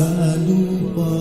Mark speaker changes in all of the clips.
Speaker 1: sa lupa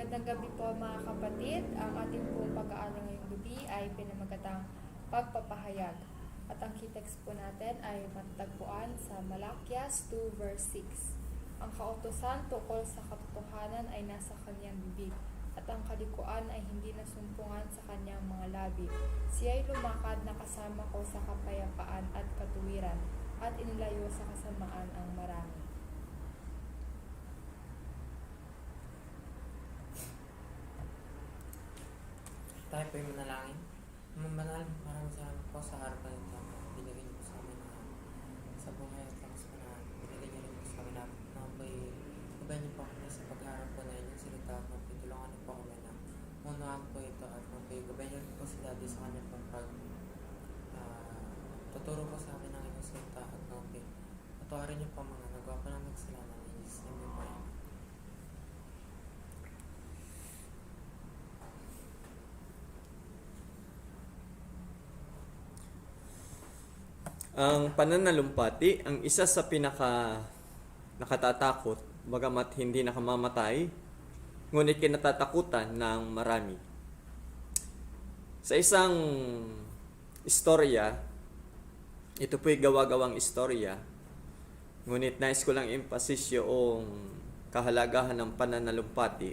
Speaker 2: Magandang gabi po mga kapatid. Ang ating pong pag-aaral ngayong gabi ay pinamagatang pagpapahayag. At ang key text po natin ay matatagpuan sa Malakias 2 verse 6. Ang kautosan tungkol sa katotohanan ay nasa kanyang bibig at ang kalikuan ay hindi nasumpungan sa kanyang mga labi. Siya ay lumakad na kasama ko sa kapayapaan at katuwiran at inilayo sa kasamaan ang marami.
Speaker 3: Tayo po yung manalangin. Mga banal, maraming salamat po sa harapan ng tama. Binigay niyo po sa amin na sa buhay at lakas pa na binigay niyo rin po sa amin na na po'y niyo po kami sa pag-aaral po na inyong salita at mga tulungan niyo po kami na munaan po ito at mga po'y gabayan niyo po si Daddy sa kanyang pong pag ah, tuturo po sa amin ng inyong salita at mga po'y patuwarin niyo po mga nagawa po namin kasalanan in Jesus
Speaker 4: Ang pananalumpati, ang isa sa pinaka nakatatakot, bagamat hindi nakamamatay, ngunit kinatatakutan ng marami. Sa isang istorya, ito po'y gawa-gawang istorya, ngunit nais ko lang emphasis yung kahalagahan ng pananalumpati.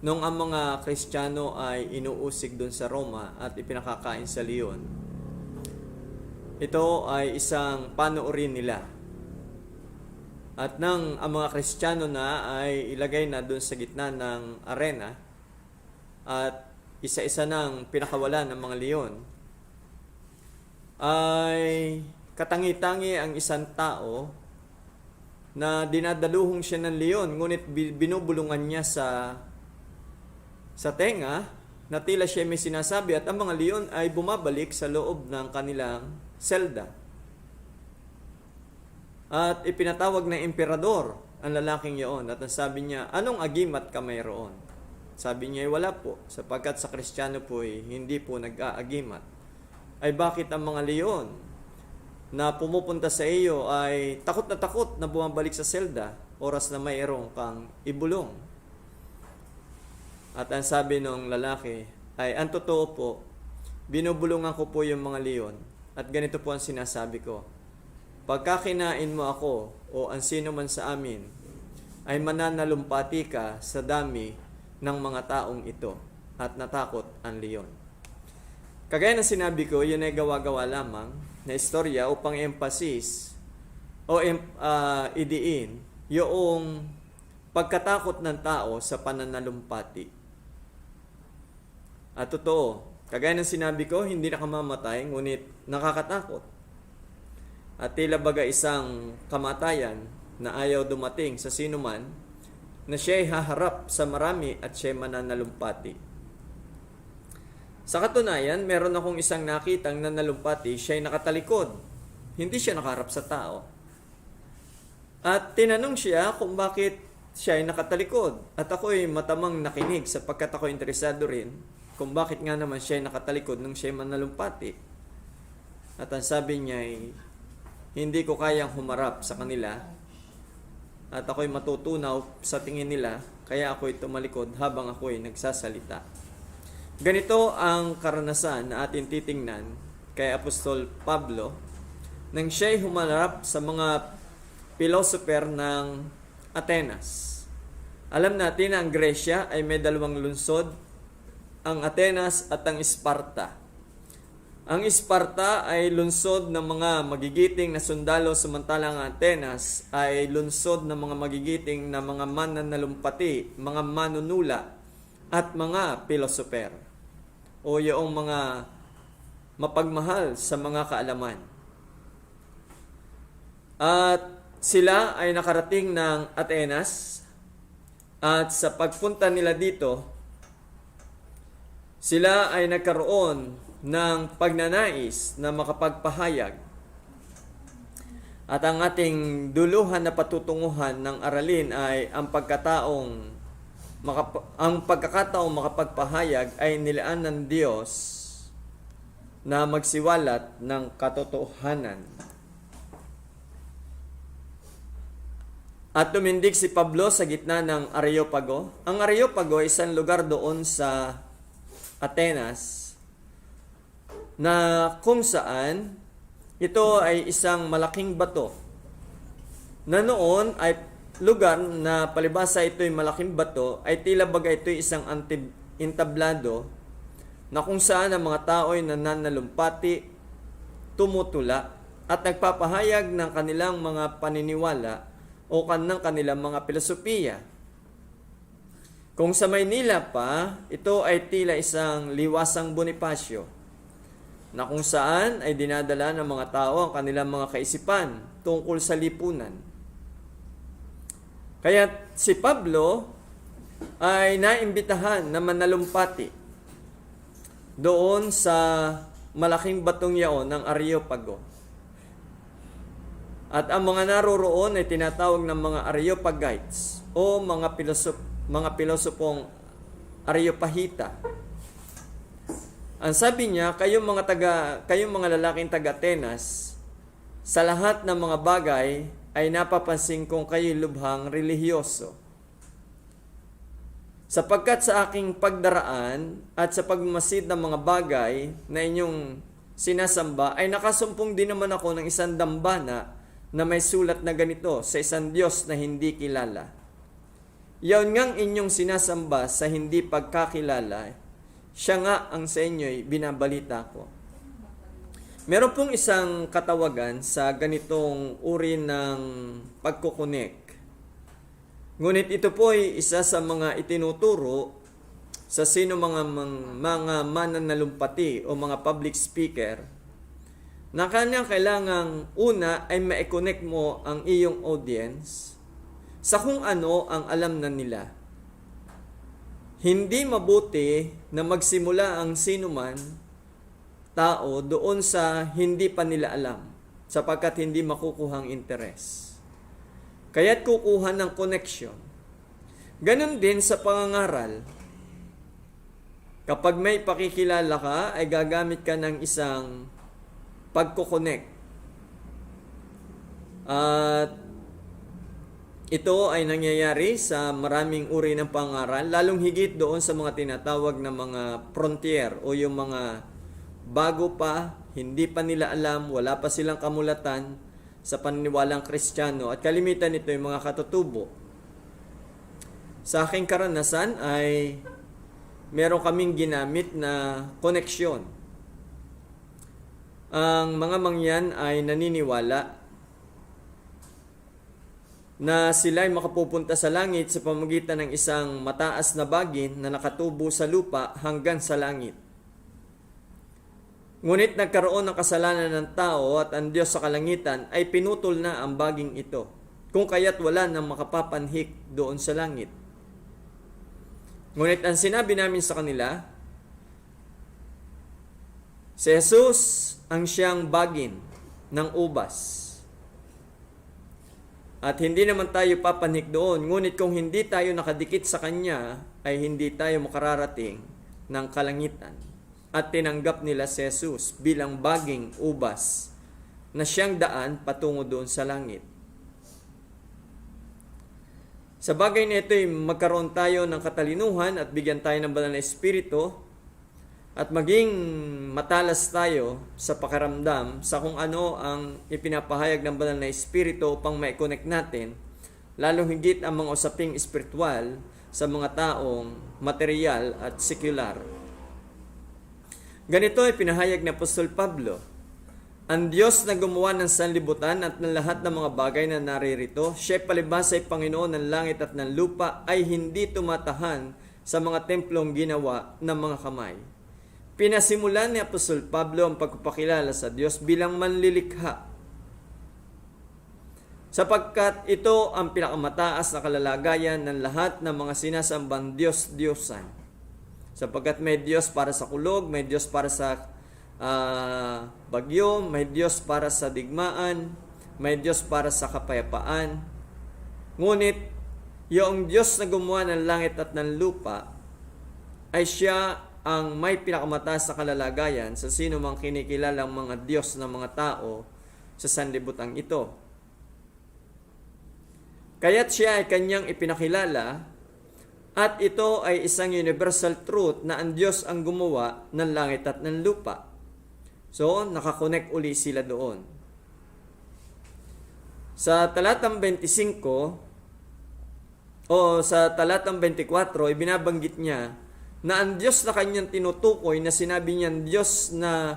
Speaker 4: Nung ang mga Kristiyano ay inuusig doon sa Roma at ipinakakain sa leon, ito ay isang panoorin nila. At nang ang mga Kristiyano na ay ilagay na doon sa gitna ng arena at isa-isa nang pinakawalan ng mga leon, ay katangi-tangi ang isang tao na dinadaluhong siya ng leon ngunit bi- binubulungan niya sa sa tenga na tila siya may sinasabi at ang mga leon ay bumabalik sa loob ng kanilang selda. At ipinatawag ng emperador ang lalaking iyon at sabi niya, anong agimat ka mayroon? Sabi niya, wala po, sapagkat sa kristyano po ay hindi po nag-aagimat. Ay bakit ang mga leon na pumupunta sa iyo ay takot na takot na bumabalik sa selda oras na mayroong kang ibulong? At ang sabi ng lalaki ay, ang totoo po, binubulungan ko po yung mga leon at ganito po ang sinasabi ko. pagka kinain mo ako o ang sino man sa amin, ay mananalumpati ka sa dami ng mga taong ito at natakot ang leon. Kagaya ng sinabi ko, yun ay gawa-gawa lamang na istorya upang emphasis o ah, idiin yung pagkatakot ng tao sa pananalumpati. At totoo, kagaya ng sinabi ko, hindi nakamamatay, ngunit nakakatakot. At tila baga isang kamatayan na ayaw dumating sa sino man na siya'y haharap sa marami at siya'y mananalumpati. Sa katunayan, meron akong isang nakitang nanalumpati, siya'y nakatalikod. Hindi siya nakaharap sa tao. At tinanong siya kung bakit siya ay nakatalikod. At ako'y matamang nakinig sapagkat ako interesado rin kung bakit nga naman siya ay nakatalikod nung siya manalumpati. At ang sabi niya ay, hindi ko kayang humarap sa kanila at ako'y matutunaw sa tingin nila kaya ako'y tumalikod habang ako'y nagsasalita. Ganito ang karanasan na atin titingnan kay Apostol Pablo nang siya'y humarap sa mga philosopher ng Atenas. Alam natin na ang Gresya ay may dalawang lungsod, ang Atenas at ang Sparta. Ang Sparta ay lungsod ng mga magigiting na sundalo samantalang ang Atenas ay lungsod ng mga magigiting na mga mananalumpati, mga manunula at mga pilosoper o yung mga mapagmahal sa mga kaalaman. At sila ay nakarating ng Atenas at sa pagpunta nila dito, sila ay nagkaroon ng pagnanais na makapagpahayag. At ang ating duluhan na patutunguhan ng aralin ay ang pagkataong makap- ang pagkakataong makapagpahayag ay nilaan ng Diyos na magsiwalat ng katotohanan. At tumindig si Pablo sa gitna ng Areopago. Ang Areopago ay isang lugar doon sa Atenas na kung saan ito ay isang malaking bato na noon ay lugar na palibasa ito'y malaking bato ay tila baga ito'y isang antib- intablado na kung saan ang mga tao ay nananalumpati, tumutula at nagpapahayag ng kanilang mga paniniwala o kan ng kanilang mga filosofiya. Kung sa Maynila pa, ito ay tila isang liwasang Bonifacio na kung saan ay dinadala ng mga tao ang kanilang mga kaisipan tungkol sa lipunan. Kaya si Pablo ay naimbitahan na manalumpati doon sa malaking batong yaon ng Areopago. At ang mga naroroon ay tinatawag ng mga Areopagites o mga pilosop mga pilosopong Areopagita. Ang sabi niya, kayong mga taga kayong mga lalaking taga Atenas, sa lahat ng mga bagay ay napapansin kong kayo lubhang relihiyoso. Sapagkat sa aking pagdaraan at sa pagmasid ng mga bagay na inyong sinasamba ay nakasumpong din naman ako ng isang dambana na may sulat na ganito sa isang Diyos na hindi kilala. Yaon ngang inyong sinasamba sa hindi pagkakilala, siya nga ang sa inyo'y binabalita ko. Meron pong isang katawagan sa ganitong uri ng pagkukunik. Ngunit ito po ay isa sa mga itinuturo sa sino mga mga mananalumpati o mga public speaker na kanyang kailangang una ay ma-connect mo ang iyong audience sa kung ano ang alam na nila. Hindi mabuti na magsimula ang sino man tao doon sa hindi pa nila alam sapagkat hindi makukuhang interes. Kaya't kukuha ng connection. Ganon din sa pangangaral. Kapag may pakikilala ka, ay gagamit ka ng isang pagkukonek. At ito ay nangyayari sa maraming uri ng pangaral, lalong higit doon sa mga tinatawag na mga frontier o yung mga bago pa, hindi pa nila alam, wala pa silang kamulatan, sa paniniwalang kristyano at kalimitan nito yung mga katutubo. Sa aking karanasan ay meron kaming ginamit na koneksyon. Ang mga mangyan ay naniniwala na sila makapupunta sa langit sa pamagitan ng isang mataas na bagin na nakatubo sa lupa hanggang sa langit. Ngunit nagkaroon ng kasalanan ng tao at ang Diyos sa kalangitan ay pinutol na ang baging ito, kung kaya't wala nang makapapanhik doon sa langit. Ngunit ang sinabi namin sa kanila, si Jesus ang siyang bagin ng ubas. At hindi naman tayo papanhik doon, ngunit kung hindi tayo nakadikit sa Kanya, ay hindi tayo makararating ng kalangitan at tinanggap nila si Jesus bilang baging ubas na siyang daan patungo doon sa langit. Sa bagay na ito, magkaroon tayo ng katalinuhan at bigyan tayo ng banal na espiritu at maging matalas tayo sa pakiramdam sa kung ano ang ipinapahayag ng banal na espiritu upang ma-connect natin, lalo higit ang mga usaping espiritual sa mga taong material at secular. Ganito ay pinahayag ni Apostol Pablo. Ang Diyos na gumawa ng sanlibutan at ng lahat ng mga bagay na naririto, siya palibhas ay Panginoon ng langit at ng lupa ay hindi tumatahan sa mga templong ginawa ng mga kamay. Pinasimulan ni Apostol Pablo ang pagpapakilala sa Diyos bilang manlilikha. Sapagkat ito ang pinakamataas na kalalagayan ng lahat ng mga sinasambang Diyos-Diyosan sapagkat may Diyos para sa kulog, may Diyos para sa ah, bagyo, may Diyos para sa digmaan, may Diyos para sa kapayapaan. Ngunit, yung Diyos na gumawa ng langit at ng lupa ay siya ang may pinakamataas na kalalagayan sa sino mang kinikilalang mga Diyos ng mga tao sa sanlibutan ito. Kaya't siya ay kanyang ipinakilala at ito ay isang universal truth na ang Diyos ang gumawa ng langit at ng lupa. So, nakakonect uli sila doon. Sa talatang 25 o sa talatang 24, ibinabanggit niya na ang Diyos na kanyang tinutukoy na sinabi niyan Diyos na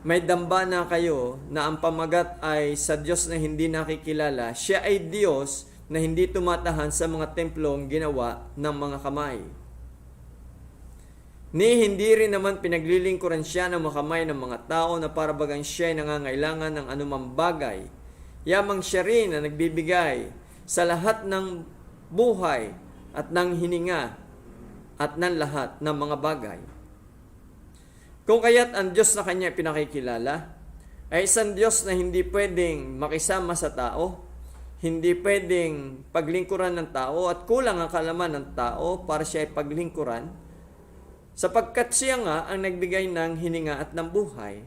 Speaker 4: may dambana kayo na ang pamagat ay sa Diyos na hindi nakikilala, siya ay Diyos na hindi tumatahan sa mga templong ginawa ng mga kamay. Ni hindi rin naman pinaglilingkuran siya ng mga kamay ng mga tao na para bagang siya ay nangangailangan ng anumang bagay. Yamang siya rin na nagbibigay sa lahat ng buhay at ng hininga at ng lahat ng mga bagay. Kung kaya't ang Diyos na kanya pinakikilala, ay isang Diyos na hindi pwedeng makisama sa tao, hindi pwedeng paglingkuran ng tao at kulang ang kalaman ng tao para siya ay paglingkuran sapagkat siya nga ang nagbigay ng hininga at ng buhay.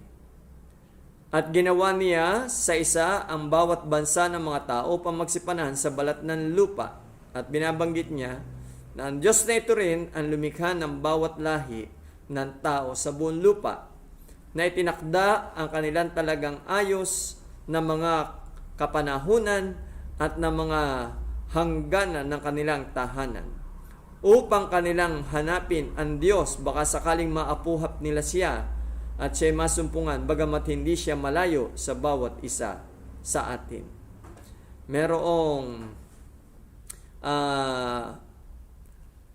Speaker 4: At ginawa niya sa isa ang bawat bansa ng mga tao upang magsipanahan sa balat ng lupa. At binabanggit niya na ang Diyos na ito rin ang lumikha ng bawat lahi ng tao sa buong lupa na itinakda ang kanilang talagang ayos na mga kapanahunan at ng mga hangganan ng kanilang tahanan upang kanilang hanapin ang Diyos baka sakaling maapuhap nila siya at siya masumpungan bagamat hindi siya malayo sa bawat isa sa atin. Merong ah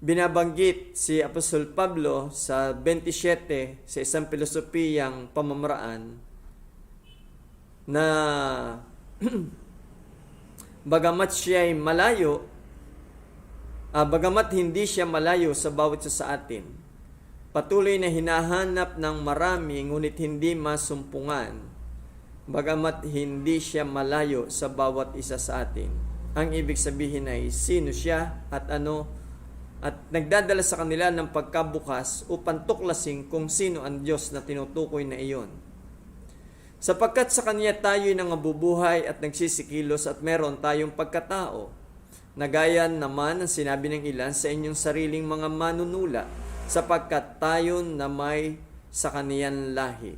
Speaker 4: binabanggit si Apostol Pablo sa 27 sa isang pilosopiyang pamamaraan na bagamat siya ay malayo, ah, bagamat hindi siya malayo sa bawat isa sa atin, patuloy na hinahanap ng marami ngunit hindi masumpungan, bagamat hindi siya malayo sa bawat isa sa atin. Ang ibig sabihin ay sino siya at ano at nagdadala sa kanila ng pagkabukas upang tuklasin kung sino ang Diyos na tinutukoy na iyon. Sapagkat sa Kanya tayo nangabubuhay at nagsisikilos at meron tayong pagkatao. Nagaya naman ang sinabi ng ilan sa inyong sariling mga manunula sapagkat tayo na may sa kaniyan lahi.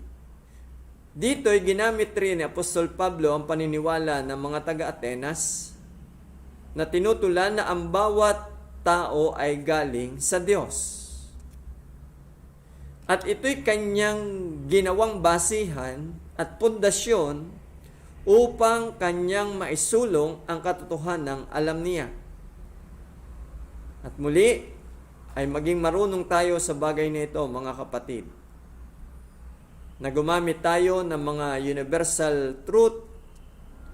Speaker 4: Dito'y ginamit rin ni Apostol Pablo ang paniniwala ng mga taga-Atenas na tinutulan na ang bawat tao ay galing sa Diyos. At ito'y kanyang ginawang basihan at pundasyon upang kanyang maisulong ang katotohanan ng alam niya. At muli, ay maging marunong tayo sa bagay na ito, mga kapatid. Na gumamit tayo ng mga universal truth,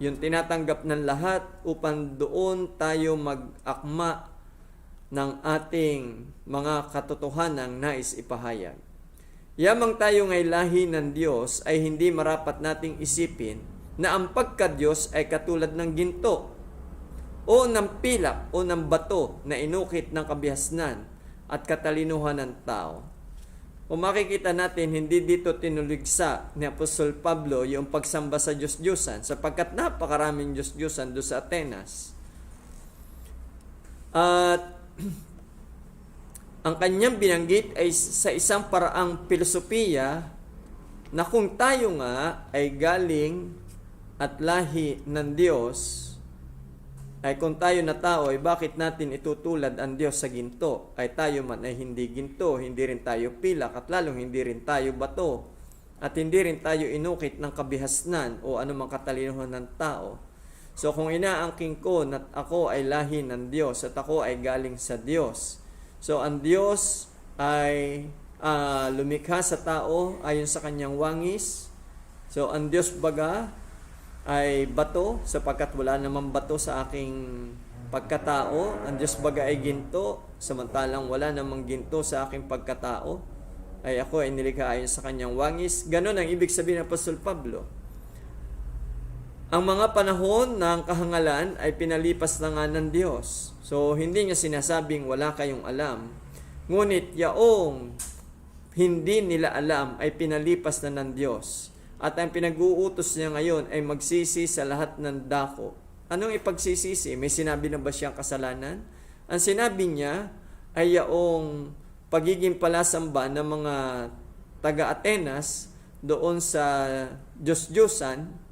Speaker 4: yung tinatanggap ng lahat upang doon tayo mag-akma ng ating mga katotohanang nais ipahayag. Yamang tayo ngay lahi ng Diyos ay hindi marapat nating isipin na ang pagka-Diyos ay katulad ng ginto o ng pilak o ng bato na inukit ng kabihasnan at katalinuhan ng tao. Kung makikita natin, hindi dito tinuligsa ni Apostol Pablo yung pagsamba sa Diyos-Diyosan sapagkat napakaraming Diyos-Diyosan doon sa Atenas. At ang kanyang binanggit ay sa isang paraang filosofiya na kung tayo nga ay galing at lahi ng Diyos, ay kung tayo na tao ay bakit natin itutulad ang Diyos sa ginto? Ay tayo man ay hindi ginto, hindi rin tayo pilak at lalong hindi rin tayo bato at hindi rin tayo inukit ng kabihasnan o anumang katalinuhan ng tao. So kung inaangking ko na ako ay lahi ng Diyos at ako ay galing sa Diyos. So ang Diyos ay ah, lumikha sa tao ayon sa kanyang wangis. So ang Diyos baga ay bato sapagkat wala namang bato sa aking pagkatao. Ang Diyos baga ay ginto samantalang wala namang ginto sa aking pagkatao. Ay ako ay nilikha ayon sa kanyang wangis. Ganon ang ibig sabihin ng Apostol Pablo. Ang mga panahon ng kahangalan ay pinalipas na nga ng Diyos. So, hindi niya sinasabing wala kayong alam. Ngunit yaong hindi nila alam ay pinalipas na ng Diyos. At ang pinag-uutos niya ngayon ay magsisi sa lahat ng dako. Anong ipagsisisi? May sinabi na ba siyang kasalanan? Ang sinabi niya ay yaong pagiging palasamba ng mga taga-Atenas doon sa Diyos-Diyosan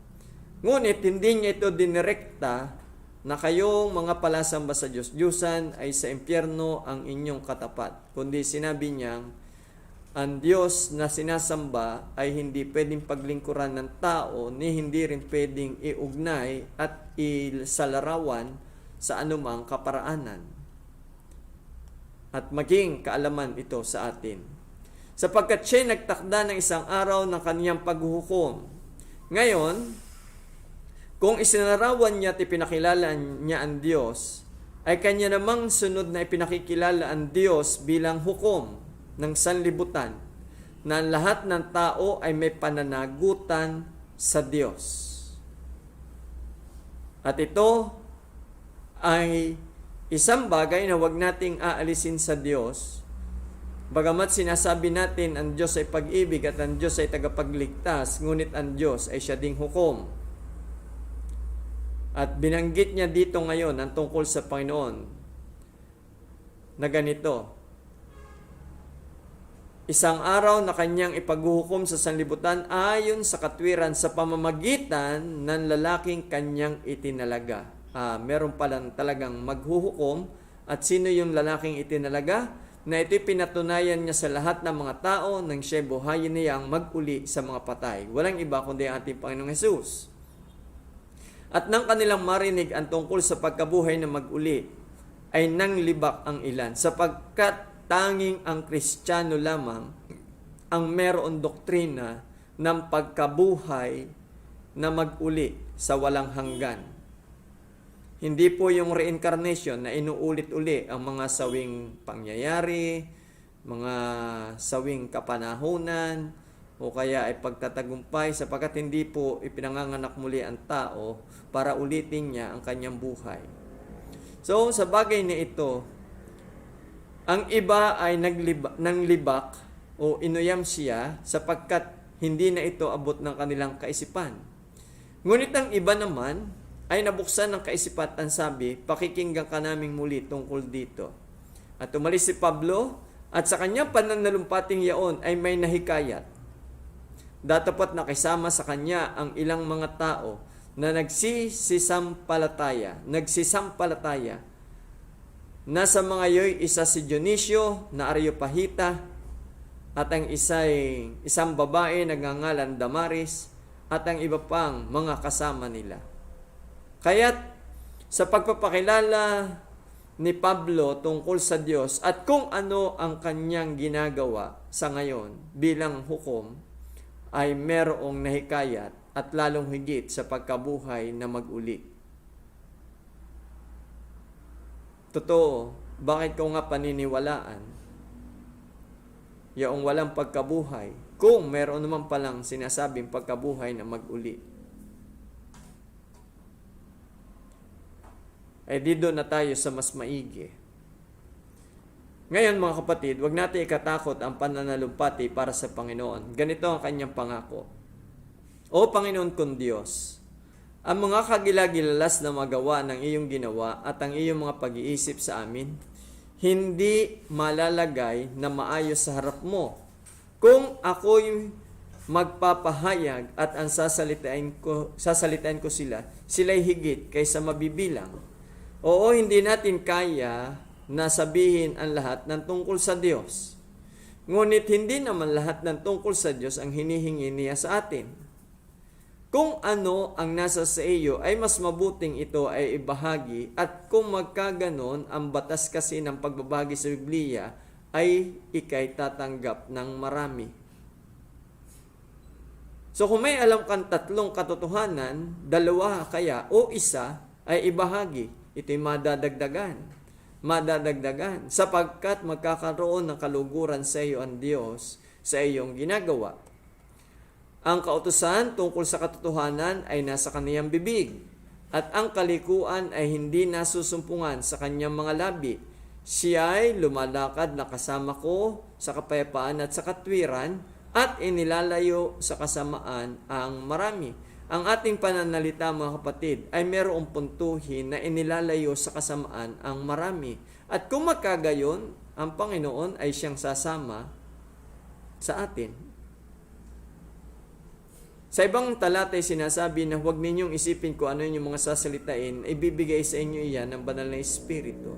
Speaker 4: Ngunit hindi niya ito dinirekta na kayong mga palasamba sa Diyos, Diyosan ay sa impyerno ang inyong katapat. Kundi sinabi niyang, ang Diyos na sinasamba ay hindi pwedeng paglingkuran ng tao ni hindi rin pwedeng iugnay at isalarawan sa anumang kaparaanan. At maging kaalaman ito sa atin. Sapagkat siya nagtakda ng isang araw ng kaniyang paghuhukom. Ngayon, kung isinarawan niya at ipinakilala niya ang Diyos, ay kanya namang sunod na ipinakikilala ang Diyos bilang hukom ng sanlibutan na lahat ng tao ay may pananagutan sa Diyos. At ito ay isang bagay na wag nating aalisin sa Diyos. Bagamat sinasabi natin ang Diyos ay pag-ibig at ang Diyos ay tagapagligtas, ngunit ang Diyos ay siya ding hukom. At binanggit niya dito ngayon ang tungkol sa Panginoon na ganito. Isang araw na kanyang ipaghuhukom sa sanlibutan ayon sa katwiran sa pamamagitan ng lalaking kanyang itinalaga. Ah, meron palang talagang maghuhukom at sino yung lalaking itinalaga? Na ito'y pinatunayan niya sa lahat ng mga tao nang siya buhayin niyang mag-uli sa mga patay. Walang iba kundi ang ating Panginoong Yesus. At nang kanilang marinig ang tungkol sa pagkabuhay na mag-uli, ay nanglibak ang ilan sapagkat tanging ang Kristiyano lamang ang meron doktrina ng pagkabuhay na mag-uli sa walang hanggan. Hindi po yung reincarnation na inuulit-uli ang mga sawing pangyayari, mga sawing kapanahunan, o kaya ay pagtatagumpay sapagkat hindi po ipinanganganak muli ang tao para ulitin niya ang kanyang buhay. So, sa bagay na ito, ang iba ay nagliba, nanglibak o inuyam siya sapagkat hindi na ito abot ng kanilang kaisipan. Ngunit ang iba naman ay nabuksan ng kaisipan at sabi, pakikinggan ka naming muli tungkol dito. At umalis si Pablo at sa kanyang pananalumpating yaon ay may nahikayat Datapat nakisama sa kanya ang ilang mga tao na nagsisisampalataya, nagsisampalataya. Nasa mga yoy isa si Dionisio na Areopagita at ang isa ay isang babae nagngangalan Damaris at ang iba pang mga kasama nila. Kaya't sa pagpapakilala ni Pablo tungkol sa Diyos at kung ano ang kanyang ginagawa sa ngayon bilang hukom ay merong nahikayat at lalong higit sa pagkabuhay na mag-uli. Totoo, bakit ko nga paniniwalaan yaong walang pagkabuhay kung meron naman palang sinasabing pagkabuhay na mag-uli? eh di na tayo sa mas maigi. Ngayon mga kapatid, wag natin ikatakot ang pananalumpati para sa Panginoon. Ganito ang kanyang pangako. O Panginoon kong Diyos, ang mga kagilagilalas na magawa ng iyong ginawa at ang iyong mga pag-iisip sa amin, hindi malalagay na maayos sa harap mo. Kung ako'y magpapahayag at ang sasalitain ko, sasalitain ko sila, sila'y higit kaysa mabibilang. Oo, hindi natin kaya na sabihin ang lahat ng tungkol sa Diyos. Ngunit hindi naman lahat ng tungkol sa Diyos ang hinihingi niya sa atin. Kung ano ang nasa sa iyo ay mas mabuting ito ay ibahagi at kung magkaganon ang batas kasi ng pagbabagi sa Biblia ay ikay tatanggap ng marami. So kung may alam kang tatlong katotohanan, dalawa kaya o isa ay ibahagi. Ito'y madadagdagan. Madadagdagan. Sapagkat magkakaroon ng kaluguran sa iyo ang Diyos sa iyong ginagawa. Ang kautusan tungkol sa katotohanan ay nasa kaniyang bibig. At ang kalikuan ay hindi nasusumpungan sa kanyang mga labi. Siya ay lumalakad na kasama ko sa kapayapaan at sa katwiran at inilalayo sa kasamaan ang marami. Ang ating pananalita mga kapatid ay mayroong puntuhin na inilalayo sa kasamaan ang marami. At kung magkagayon, ang Panginoon ay siyang sasama sa atin. Sa ibang talata ay sinasabi na huwag ninyong isipin kung ano yung mga sasalitain, ibibigay sa inyo iyan ng banal na Espiritu.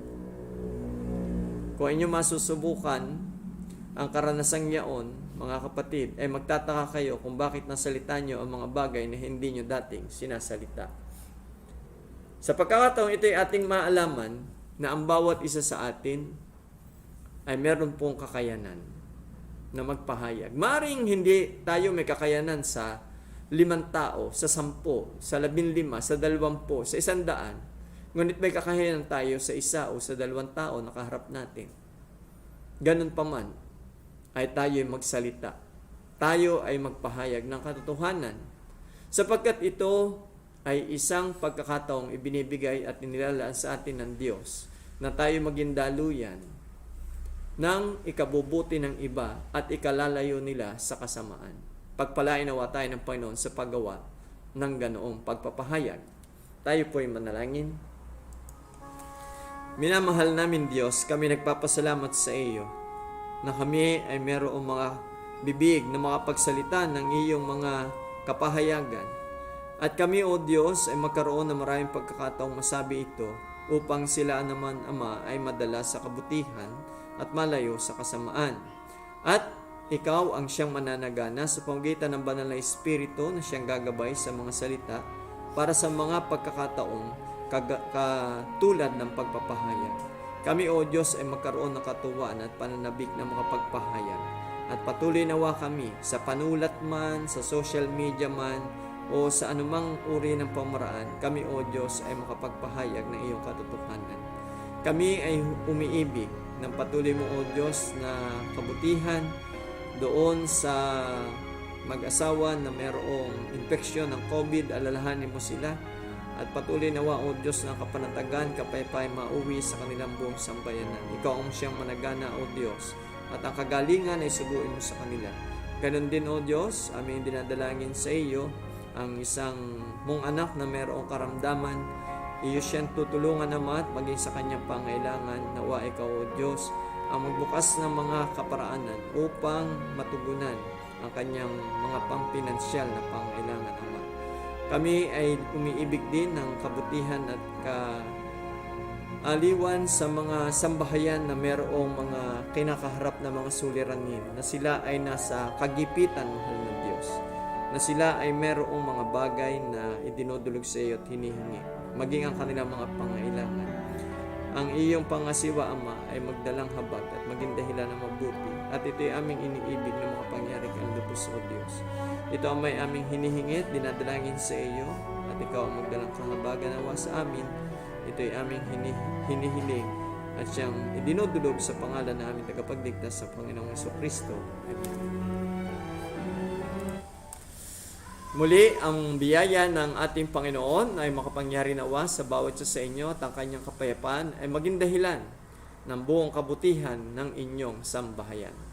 Speaker 4: Kung inyo masusubukan ang karanasang yaon, mga kapatid, ay magtataka kayo kung bakit nasalita nyo ang mga bagay na hindi nyo dating sinasalita. Sa pagkakataong ito ay ating maalaman na ang bawat isa sa atin ay meron pong kakayanan na magpahayag. Maring hindi tayo may kakayanan sa limang tao, sa sampo, sa labing lima, sa dalawampu, sa isang daan. Ngunit may kakayanan tayo sa isa o sa dalawang tao na kaharap natin. Ganun pa man, ay tayo ay magsalita. Tayo ay magpahayag ng katotohanan. Sapagkat ito ay isang pagkakataong ibinibigay at inilalaan sa atin ng Diyos na tayo maging daluyan ng ikabubuti ng iba at ikalalayo nila sa kasamaan. Pagpalain nawa tayo ng Panginoon sa paggawa ng ganoong pagpapahayag. Tayo po ay manalangin. Minamahal namin Diyos, kami nagpapasalamat sa iyo na kami ay merong mga bibig na makapagsalita ng iyong mga kapahayagan. At kami, O Diyos, ay magkaroon ng maraming pagkakataong masabi ito upang sila naman, Ama, ay madala sa kabutihan at malayo sa kasamaan. At ikaw ang siyang mananagana sa pamagitan ng banal na Espiritu na siyang gagabay sa mga salita para sa mga pagkakataong katulad ng pagpapahayag. Kami, O Diyos, ay magkaroon ng katuwaan at pananabik ng mga pagpahayag. At patuloy nawa kami sa panulat man, sa social media man, o sa anumang uri ng pamaraan, kami, O Diyos, ay makapagpahayag ng iyong katotohanan. Kami ay umiibig ng patuloy mo, O Diyos, na kabutihan doon sa mag-asawa na mayroong infeksyon ng COVID, alalahanin mo sila at patuloy nawa, O Diyos, ng kapanatagan, kapaypay mauwi sa kanilang buong sambayanan. Ikaw ang siyang managana, O Diyos, at ang kagalingan ay suguin mo sa kanila. Ganon din, O Diyos, aming dinadalangin sa iyo ang isang mong anak na mayroong karamdaman. Iyo siyang tutulungan naman at maging sa kanyang pangailangan. Nawa ikaw, O Diyos, ang magbukas ng mga kaparaanan upang matugunan ang kanyang mga pangpinansyal na pangailangan. Kami ay umiibig din ng kabutihan at ka aliwan sa mga sambahayan na mayroong mga kinakaharap na mga suliranin na sila ay nasa kagipitan mahal ng Diyos na sila ay mayroong mga bagay na idinudulog sa iyo at hinihingi maging ang kanilang mga pangailangan. Ang iyong pangasiwa ama ay magdalang habag at maging dahilan ng mabuti at ito ay aming iniibig na makapangyari kang lubos o Diyos. Ito ang may aming hinihingi dinadalangin sa iyo. At ikaw ang magdalang kahabagan nawa sa amin. Ito ay aming hini- hinihiling. At siyang idinudulog sa pangalan na aming tagapagligtas sa Panginoong Yeso Kristo. Muli, ang biyaya ng ating Panginoon ay makapangyari nawa sa bawat isa sa inyo at ang kanyang kapayapaan ay maging dahilan ng buong kabutihan ng inyong sambahayan.